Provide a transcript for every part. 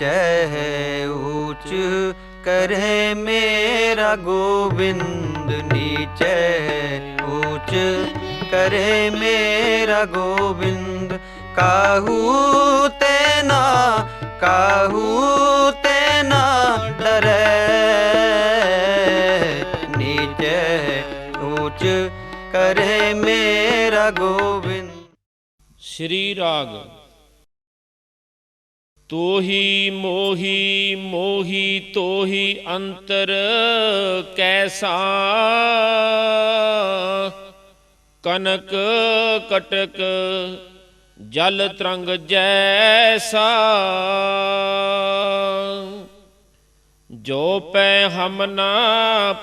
ਚਹਿ ਊਚ ਕਰੇ ਮੇਰਾ ਗੋਬਿੰਦ ਨੀਚੈ ਊਚ ਕਰੇ ਮੇਰਾ ਗੋਬਿੰਦ ਕਾਹੂ ਤੇ ਨਾ, ਕਾਹੂ ਤੇ ਨਾ ਡਰੈ? ਨੀਚੈ ਊਚ ਕਰੇ ਮੇਰਾ ਗੋਬਿੰਦ। ਸ੍ਰੀ ਰਾਗ ਤੋਹੀ ਮੋਹੀ ਮੋਹੀ ਤੋਹੀ ਅੰਤਰ ਕੈਸਾ ਕਨਕ ਕਟਕ ਜਲ ਤਰੰਗ ਜੈਸਾ ਜੋ ਪੈ ਹਮਨਾ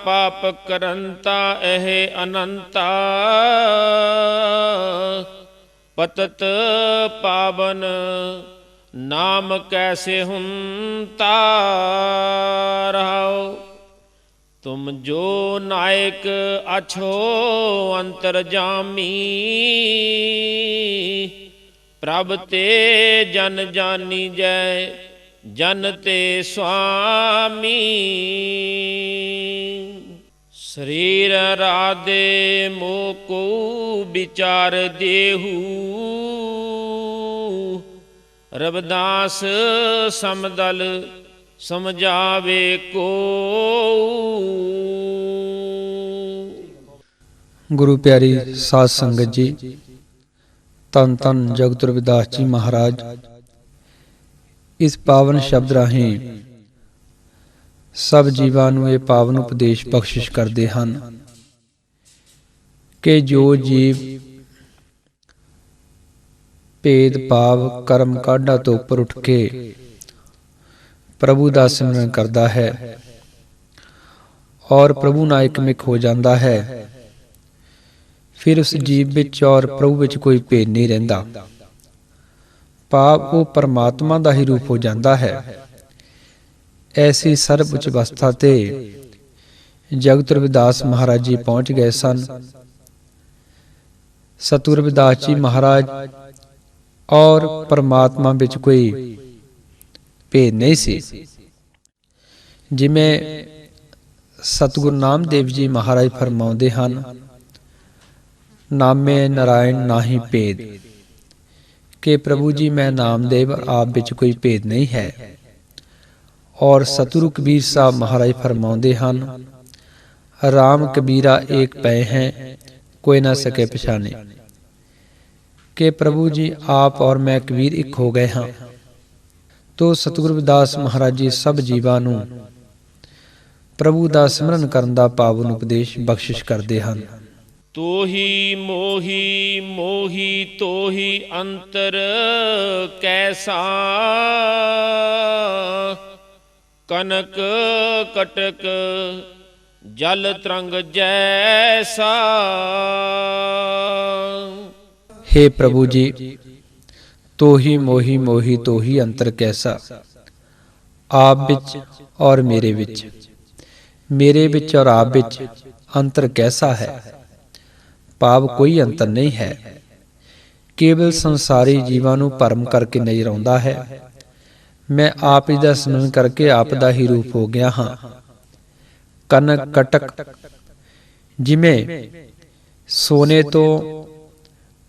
ਪਾਪ ਕਰੰਤਾ, ਇਹ ਅਨੰਤਾ। ਪਤਤ ਪਾਵਨ ਨਾਮ ਕੈਸੇ ਹੁੰਤਾ ਰਹਾਓ ਤੁਮ ਜੋ ਨਾਇਕ ਅਛੋ ਅੰਤਰ ਜਾਮੀ, ਪ੍ਰਭ ਤੇ ਜਨ ਜਾਨੀ ਜੈ, ਜਨ ਤੇ ਸੁਆਮੀ। ਸਰੀਰ ਰਾਦੇ ਮੋ ਕੋ ਵਿਚਾਰ ਦੇਹੂ ਰਬਦਾਸ ਸਮਦਲ ਸਮਝਾਵੇ ਕੋ। ਗੁਰੂ ਪਿਆਰੀ ਸਾਧ ਸੰਗਤ ਜੀ ਤਨ ਤਨ ਜਗਤ ਰਵਿਦਾਸ ਜੀ ਮਹਾਰਾਜ। ਇਸ ਪਾਵਨ ਸ਼ਬਦ ਰਾਹੀਂ ਸਭ ਜੀਵਾਂ ਨੂੰ ਇਹ ਪਾਵਨ ਉਪਦੇਸ਼ ਬਖਸ਼ਿਸ਼ ਕਰਦੇ ਹਨ ਕਿ ਜੋ ਜੀਵ ਭੇਦ ਭਾਵ ਕਰਮ ਕਾਢਾ ਤੋਂ ਉੱਪਰ ਉੱਠ ਕੇ ਪ੍ਰਭੂ ਦਾ ਸਿਮਰਨ ਕਰਦਾ ਹੈ ਔਰ ਪ੍ਰਭੂ ਨਾਲ ਇਕਮਿਕ ਹੋ ਜਾਂਦਾ ਹੈ। ਫਿਰ ਉਸ ਜੀਵ ਵਿੱਚ ਔਰ ਪ੍ਰਭੂ ਵਿੱਚ ਕੋਈ ਭੇਦ ਨਹੀਂ ਰਹਿੰਦਾ। ਪਾਪ ਉਹ ਪਰਮਾਤਮਾ ਦਾ ਹੀ ਰੂਪ ਹੋ ਜਾਂਦਾ ਹੈ। ਐਸੀ ਸਰਬ ਉੱਚ ਅਵਸਥਾ ਤੇ ਜਗਤ ਰਵਿਦਾਸ ਮਹਾਰਾਜ ਜੀ ਪਹੁੰਚ ਗਏ ਸਨ। ਸਤਿਗੁਰ ਰਵਿਦਾਸ ਜੀ ਮਹਾਰਾਜ ਔਰ ਪਰਮਾਤਮਾ ਵਿੱਚ ਕੋਈ ਭੇਦ ਨਹੀਂ ਸੀ। ਜਿਵੇਂ ਸਤਿਗੁਰ ਨਾਮਦੇਵ ਜੀ ਮਹਾਰਾਜ ਫਰਮਾਉਂਦੇ ਹਨ, ਨਾਮੇ ਨਰਾਇਣ ਨਾਹੀ ਭੇਦ। ਕਿ ਪ੍ਰਭੂ ਜੀ, ਮੈਂ ਨਾਮਦੇਵ, ਆਪ ਵਿੱਚ ਕੋਈ ਭੇਦ ਨਹੀਂ ਹੈ। ਔਰ ਸਤਿਗੁਰੂ ਕਬੀਰ ਸਾਹਿਬ ਮਹਾਰਾਜ ਫਰਮਾਉਂਦੇ ਹਨ, ਰਾਮ ਕਬੀਰਾ ਏਕ ਪਏ ਹੈ, ਕੋਈ ਨਾ ਸਕੇ ਪਛਾਣੇ। ਕਿ ਪ੍ਰਭੂ ਜੀ ਆਪ ਔਰ ਮੈਂ ਕਬੀਰ ਇੱਕ ਹੋ ਗਏ ਹਾਂ। ਤੋ ਸਤਿਗੁਰੂ ਰਵਿਦਾਸ ਮਹਾਰਾਜ ਜੀ ਸਭ ਜੀਵਾਂ ਨੂੰ ਪ੍ਰਭੂ ਦਾ ਸਿਮਰਨ ਕਰਨ ਦਾ ਪਾਵਨ ਉਪਦੇਸ਼ ਬਖਸ਼ਿਸ਼ ਕਰਦੇ ਹਨ। ਤੋਹੀ ਮੋਹੀ ਮੋਹੀ ਤੋਹੀ ਅੰਤਰ ਕੈਸਾ ਕਨਕ ਕਟਕ ਜਲ ਤਰੰਗ ਜੈਸਾ हे प्रभु जी तो ही मोही मोही तो ही अंतर कैसा ਆਪ ਵਿੱਚ ਔਰ ਮੇਰੇ ਵਿੱਚ ਮੇਰੇ ਵਿੱਚ ਔਰ ਆਪ ਵਿੱਚ ਅੰਤਰ ਕੈਸਾ ਹੈ ਭਾਵ ਕੋਈ ਅੰਤਰ ਨਹੀਂ ਹੈ ਕੇਵਲ ਸੰਸਾਰੀ ਜੀਵਾਂ ਨੂੰ ਭਰਮ ਕਰਕੇ ਨਜ਼ਰ ਆਉਂਦਾ ਹੈ ਮੈਂ ਆਪ ਹੀ ਦਾ ਸਿਮਰਨ ਕਰਕੇ ਆਪ ਦਾ ਹੀ ਰੂਪ ਹੋ ਗਿਆ ਹਾਂ ਕਨਕ ਕਟਕ ਜਿਵੇਂ ਸੋਨੇ ਤੋਂ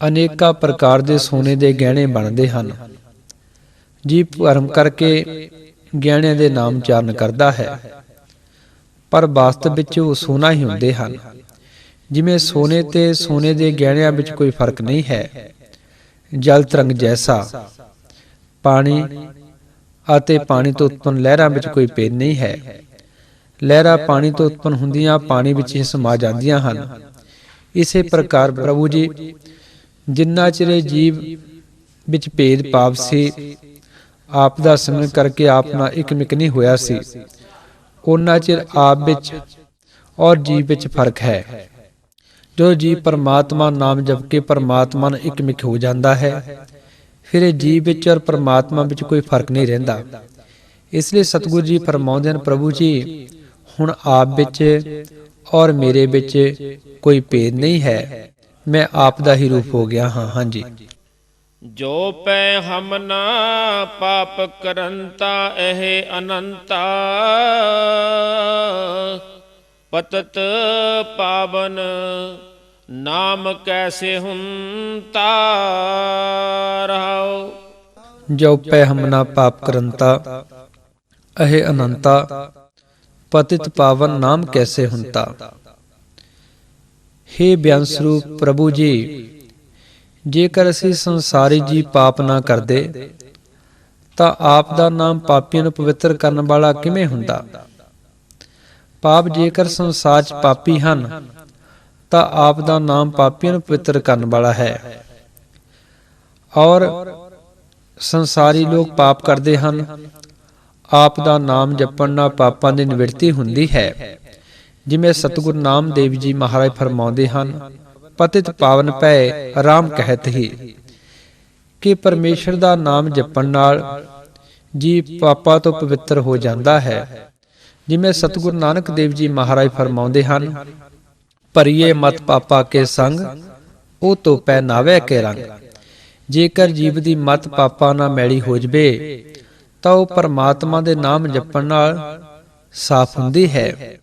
ਅਨੇਕਾਂ ਪ੍ਰਕਾਰ ਦੇ ਸੋਨੇ ਦੇ ਗਹਿਣੇ ਬਣਦੇ ਹਨ। ਜੀ ਭਰਮ ਕਰਕੇ ਗਹਿਣਿਆਂ ਦੇ ਨਾਮ ਚਾਰਨ ਕਰਦਾ ਹੈ। ਪਰ ਵਾਸਤਵ ਵਿੱਚ ਉਹ ਸੋਨਾ ਹੀ ਹੁੰਦੇ ਹਨ। ਜਿਵੇਂ ਸੋਨੇ ਤੇ ਸੋਨੇ ਦੇ ਗਹਿਣਿਆਂ ਵਿੱਚ ਕੋਈ ਫ਼ਰਕ ਨਹੀਂ ਹੈ। ਜਲ ਤਰੰਗ ਜੈਸਾ, ਪਾਣੀ ਅਤੇ ਪਾਣੀ ਤੋਂ ਉਤਪੰਨ ਲਹਿਰਾਂ ਵਿੱਚ ਕੋਈ ਭੇਦ ਨਹੀਂ ਹੈ। ਲਹਿਰਾਂ ਪਾਣੀ ਤੋਂ ਉਤਪੰਨ ਹੁੰਦੀਆਂ ਪਾਣੀ ਵਿੱਚ ਹੀ ਸਮਾ ਜਾਂਦੀਆਂ ਹਨ। ਇਸੇ ਪ੍ਰਕਾਰ ਪ੍ਰਭੂ ਜੀ ਜਿੰਨਾ ਚਿਰ ਜੀਵ ਵਿੱਚ ਭੇਦ ਭਾਵ ਸੀ, ਆਪ ਦਾ ਸਿਮਰਨ ਕਰਕੇ ਆਪ ਨਾਲ ਇਕਮਿਕ ਨਹੀਂ ਹੋਇਆ ਸੀ ਉਹਨਾਂ ਚਿਰ ਆਪ ਵਿੱਚ ਔਰ ਜੀਵ ਵਿੱਚ ਫ਼ਰਕ ਹੈ। ਜੋ ਜੀਵ ਪਰਮਾਤਮਾ ਨਾਮ ਜਪ ਕੇ ਪਰਮਾਤਮਾ ਨਾਲ ਇਕਮਿਕ ਹੋ ਜਾਂਦਾ ਹੈ, ਫਿਰ ਇਹ ਜੀਵ ਵਿੱਚ ਔਰ ਪਰਮਾਤਮਾ ਵਿੱਚ ਕੋਈ ਫ਼ਰਕ ਨਹੀਂ ਰਹਿੰਦਾ। ਇਸ ਲਈ ਸਤਿਗੁਰੂ ਜੀ ਫਰਮਾਉਂਦੇ ਹਨ, ਪ੍ਰਭੂ ਜੀ, ਹੁਣ ਆਪ ਵਿੱਚ ਔਰ ਮੇਰੇ ਵਿੱਚ ਕੋਈ ਭੇਦ ਨਹੀਂ ਹੈ। ਮੈਂ ਆਪ ਦਾ ਹੀ ਰੂਪ ਹੋ ਗਿਆ ਹਾਂ ਹਾਂਜੀ। ਜੋ ਪੈ ਹਮ ਨਾ ਪਾਪ ਕਰੰਤਾ ਇਹ ਅਨੰਤਾ। ਪਤਤ ਪਾਵਨ ਨਾਮ ਕੈਸੇ ਹੁੰਤਾ ਰਹਾਓ ਜੋ ਪੈ ਹਮਨਾ ਪਾਪ ਕਰੰਤਾ ਅਹੇ ਅਨੰਤਾ। ਪਤਿਤ ਪਾਵਨ ਨਾਮ ਕੈਸੇ ਹੁੰਤਾ। हे ਬਿਆਨ ਸਰੂਪ ਪ੍ਰਭੂ ਜੀ, ਜੇਕਰ ਅਸੀਂ ਸੰਸਾਰੀ ਜੀ ਪਾਪ ਨਾ ਕਰਦੇ, ਤਾਂ ਆਪ ਦਾ ਨਾਮ ਪਾਪੀਆਂ ਨੂੰ ਪਵਿੱਤਰ ਕਰਨ ਵਾਲਾ ਕਿਵੇਂ ਹੁੰਦਾ? ਪਾਪ ਜੇਕਰ ਸੰਸਾਰ 'ਚ ਪਾਪੀ ਹਨ, ਤਾਂ ਆਪ ਦਾ ਨਾਮ ਪਾਪੀਆਂ ਨੂੰ ਪਵਿੱਤਰ ਕਰਨ ਵਾਲਾ ਹੈ। ਔਰ ਸੰਸਾਰੀ ਲੋਕ ਪਾਪ ਕਰਦੇ ਹਨ, ਆਪ ਦਾ ਨਾਮ ਜਪਣ ਨਾਲ ਪਾਪਾਂ ਦੀ ਨਿਵਰਤੀ ਹੁੰਦੀ ਹੈ। ਜਿਵੇਂ ਸਤਿਗੁਰੂ ਨਾਮਦੇਵ ਜੀ ਮਹਾਰਾਜ ਫਰਮਾਉਂਦੇ ਹਨ, ਪਤਿਤ ਪਾਵਨ ਪੈ ਆਰਾਮ ਕਹਿਤ ਹੀ। ਕਿ ਪਰਮੇਸ਼ਰ ਦਾ ਨਾਮ ਜਪਣ ਨਾਲ ਜੀ ਪਾਪਾ ਤੋਂ ਪਵਿੱਤਰ ਹੋ ਜਾਂਦਾ ਹੈ। ਜਿਵੇਂ ਸਤਿਗੁਰੂ ਨਾਨਕ ਦੇਵ ਜੀ ਮਹਾਰਾਜ ਫਰਮਾਉਂਦੇ ਹਨ, ਭਰੀਏ ਮਤ ਪਾਪਾ ਕੇ ਸੰਗ, ਉਹ ਤੋਂ ਪੈ ਨਾਵੇ ਕੇ ਰੰਗ। ਜੇਕਰ ਜੀਵ ਦੀ ਮਤ ਪਾਪਾ ਨਾਲ ਮੈਲੀ ਹੋ ਜਵੇ, ਤਾਂ ਉਹ ਪਰਮਾਤਮਾ ਦੇ ਨਾਮ ਜਪਣ ਨਾਲ ਸਾਫ਼ ਹੁੰਦੀ ਹੈ।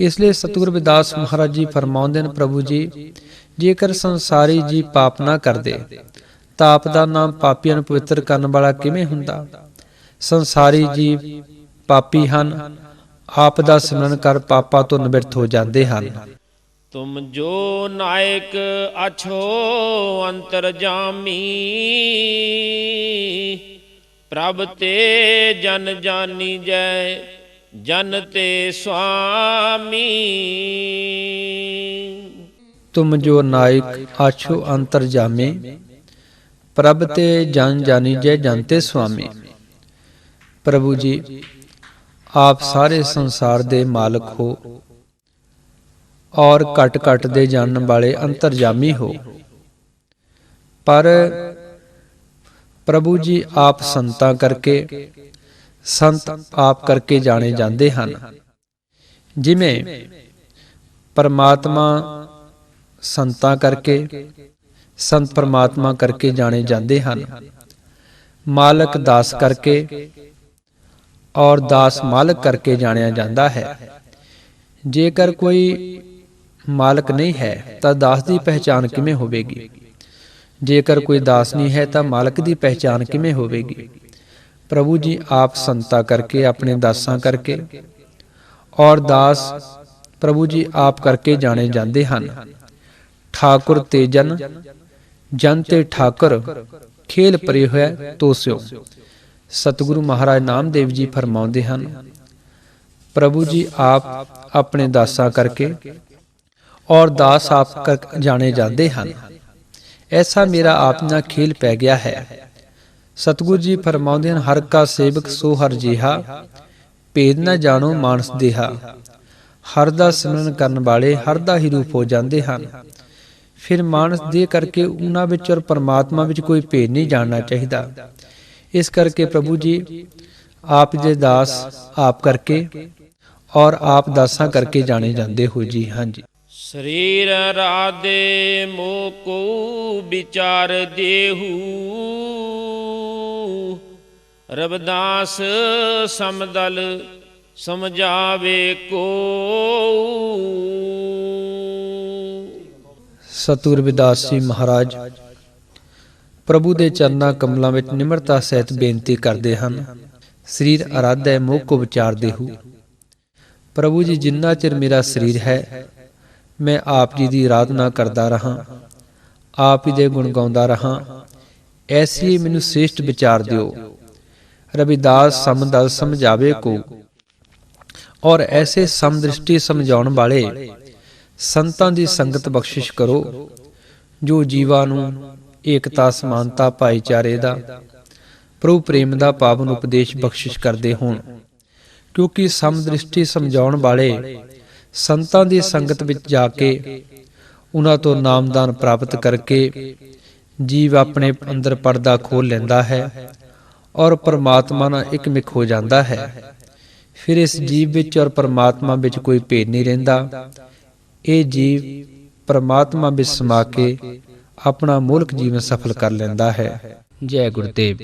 ਇਸ ਲਈ ਸਤਿਗੁਰ ਵਿਦਾਸ ਮਹਾਰਾਜ ਜੀ ਫਰਮਾਉਂਦੇ ਨੇ, ਪ੍ਰਭੂ ਜੀ, ਜੇਕਰ ਸੰਸਾਰੀ ਜੀ ਪਾਪ ਨਾ ਕਰਦੇ, ਤਾਂ ਆਪ ਦਾ ਨਾਮ ਪਾਪੀਆਂ ਨੂੰ ਪਵਿੱਤਰ ਕਰਨ ਵਾਲਾ ਕਿਵੇਂ ਹੁੰਦਾ? ਸੰਸਾਰੀ ਜੀ ਪਾਪੀ ਹਨ, ਆਪ ਦਾ ਸਿਮਰਨ ਕਰ ਪਾਪਾਂ ਤੋਂ ਨਿਵਰਤ ਹੋ ਜਾਂਦੇ ਹਨ। ਤੁਮ ਜੋ ਨਾਇਕ ਅਛੋ ਅੰਤਰ ਜਾਮੀ, ਪ੍ਰਭ ਤੇ ਜਨ ਜਾਨੀ ਜੈ ਜਨ ਤੇ ਸੁਆਮੀ। ਤੁਮ ਜੋ ਨਾਇਕ ਆਛੋ ਅੰਤਰ ਜਾਮੇ, ਪ੍ਰਭ ਤੇ ਜਨ ਜਾਨੀ ਜੈ ਜਨਤੇ ਸੁਆਮੀ। ਪ੍ਰਭੂ ਜੀ, ਆਪ ਸਾਰੇ ਸੰਸਾਰ ਦੇ ਮਾਲਕ ਹੋ ਔਰ ਘਟ ਘਟ ਦੇ ਜਾਣਨ ਵਾਲੇ ਅੰਤਰਜਾਮੀ ਹੋ। ਪਰ ਪ੍ਰਭੂ ਜੀ, ਆਪ ਸੰਤਾਂ ਕਰਕੇ ਸੰਤ ਆਪ ਕਰਕੇ ਜਾਣੇ ਜਾਂਦੇ ਹਨ। ਜਿਵੇਂ ਪਰਮਾਤਮਾ ਸੰਤਾਂ ਕਰਕੇ, ਸੰਤ ਪਰਮਾਤਮਾ ਕਰਕੇ ਜਾਣੇ ਜਾਂਦੇ ਹਨ। ਮਾਲਕ ਦਾਸ ਕਰਕੇ ਔਰ ਦਾਸ ਮਾਲਕ ਕਰਕੇ ਜਾਣਿਆ ਜਾਂਦਾ ਹੈ। ਜੇਕਰ ਕੋਈ ਮਾਲਕ ਨਹੀਂ ਹੈ, ਤਾਂ ਦਾਸ ਦੀ ਪਹਿਚਾਨ ਕਿਵੇਂ ਹੋਵੇਗੀ? ਜੇਕਰ ਕੋਈ ਦਾਸ ਨਹੀਂ ਹੈ, ਤਾਂ ਮਾਲਕ ਦੀ ਪਹਿਚਾਨ ਕਿਵੇਂ ਹੋਵੇਗੀ? ਪ੍ਰਭੂ ਜੀ ਆਪ ਸੰਤਾ ਕਰਕੇ ਆਪਣੇ ਦਾਸਾਂ ਕਰਕੇ ਔਰ ਦਾਸ ਪ੍ਰਭੂ ਜੀ ਆਪ ਕਰਕੇ ਜਾਣੇ ਜਾਂਦੇ ਹਨ ਠਾਕੁਰ ਤੇ ਜਨ ਜਨ ਤੇ ਠਾਕੁਰ ਖੇਲ ਪਰੇ ਹੋਇਆ ਤੋਸਿਓ ਸਤਿਗੁਰੂ ਮਹਾਰਾਜ ਨਾਮਦੇਵ ਜੀ ਫਰਮਾਉਂਦੇ ਹਨ ਪ੍ਰਭੂ ਜੀ ਆਪ ਆਪਣੇ ਦਾਸਾਂ ਕਰਕੇ ਔਰ ਦਾਸ ਆਪ ਕਰ ਜਾਣੇ ਜਾਂਦੇ ਹਨ ਐਸਾ ਮੇਰਾ ਆਪ ਨਾਲ ਖੇਲ ਪੈ ਗਿਆ ਹੈ ਸਤਿਗੁਰੂ ਜੀ ਫਰਮਾਉਂਦੇ ਹਨ, ਹਰ ਕਾ ਸੇਵਕ ਸੋ ਹਰ ਜੀਹਾ। ਭੇਦ ਨਾ ਜਾਣੋ ਮਾਨਸ ਦੇਹਾ। ਹਰ ਦਾ ਸਿਮਰਨ ਕਰਨ ਵਾਲੇ, ਹਰ ਦਾ ਹੀ ਰੂਪ ਹੋ ਜਾਂਦੇ ਹਨ। ਫਿਰ ਮਾਨਸ ਦੇ ਕਰਕੇ ਉਹਨਾਂ ਵਿੱਚ ਔਰ ਪਰਮਾਤਮਾ ਵਿੱਚ ਕੋਈ ਭੇਦ ਨਹੀਂ ਜਾਣਨਾ ਚਾਹੀਦਾ। ਇਸ ਕਰਕੇ ਪ੍ਰਭੂ ਜੀ, ਆਪ ਦੇ ਦਾਸ, ਆਪ ਕਰਕੇ ਔਰ ਆਪ ਦਾਸਾਂ ਕਰਕੇ ਜਾਣੇ ਜਾਂਦੇ ਹੋ ਜੀ। ਹਾਂਜੀ। ਸਰੀਰ ਰਾਦੇ ਮੋ ਕੋ ਵਿਚਾਰ ਦੇਹੂ। ਰਬਦਾਸ ਸਮਦਲ ਸਮਝਾਵੇ ਕੋ। ਸਤਿਗੁਰ ਵਿਦਾਸ ਜੀ ਮਹਾਰਾਜ, ਪ੍ਰਭੂ ਦੇ ਚਰਨਾਂ ਕਮਲਾਂ ਵਿੱਚ ਨਿਮਰਤਾ ਸਹਿਤ ਬੇਨਤੀ ਕਰਦੇ ਹਨ। ਸਰੀਰ ਅਰਾਧੈ ਮੋਹ ਕੋ ਵਿਚਾਰਦੇ ਹੋ ਪ੍ਰਭੂ ਜੀ, ਜਿੰਨਾ ਚਿਰ ਮੇਰਾ ਸਰੀਰ ਹੈ ਮੈਂ ਆਪ ਜੀ ਦੀ ਆਰਾਧਨਾ ਕਰਦਾ ਰਹਾ, ਆਪ ਹੀ ਦੇ ਗੁਣ ਗਾਉਂਦਾ ਰਹਾ। ਐਸੀ ਮੈਨੂੰ ਸ੍ਰੇਸ਼ਟ ਵਿਚਾਰ ਦਿਓ। ਰਵਿਦਾਸ ਸਮਦਲ ਸਮਝਾਵੇ ਕੋ ਔਰ ਐਸੇ ਸਮਦ੍ਰਿਸ਼ਟੀ ਸਮਝਾਉਣ ਵਾਲੇ ਸੰਤਾਂ ਦੀ ਸੰਗਤ ਬਖਸ਼ਿਸ਼ ਕਰੋ, ਜੋ ਜੀਵਾਂ ਨੂੰ ਏਕਤਾ, ਸਮਾਨਤਾ, ਭਾਈਚਾਰੇ ਦਾ, ਪ੍ਰਭੂ ਪ੍ਰੇਮ ਦਾ ਪਾਵਨ ਉਪਦੇਸ਼ ਬਖਸ਼ਿਸ਼ ਕਰਦੇ ਹੋਣ। ਕਿਉਂਕਿ ਸਮਦ੍ਰਿਸ਼ਟੀ ਸਮਝਾਉਣ ਵਾਲੇ ਸੰਤਾਂ ਦੀ ਸੰਗਤ ਵਿੱਚ ਜਾ ਕੇ ਉਹਨਾਂ ਤੋਂ ਨਾਮਦਾਨ ਪ੍ਰਾਪਤ ਕਰਕੇ ਜੀਵ ਆਪਣੇ ਅੰਦਰ ਪਰਦਾ ਖੋਲ ਲੈਂਦਾ ਹੈ ਔਰ ਪਰਮਾਤਮਾ ਨਾਲ ਇਕਮਿਕ ਹੋ ਜਾਂਦਾ ਹੈ। ਫਿਰ ਇਸ ਜੀਵ ਵਿੱਚ ਔਰ ਪਰਮਾਤਮਾ ਵਿੱਚ ਕੋਈ ਭੇਦ ਨਹੀਂ ਰਹਿੰਦਾ। ਇਹ ਜੀਵ ਪਰਮਾਤਮਾ ਵਿੱਚ ਸਮਾ ਕੇ ਆਪਣਾ ਮੂਲਕ ਜੀਵਨ ਸਫਲ ਕਰ ਲੈਂਦਾ ਹੈ। ਜੈ ਗੁਰਦੇਵ।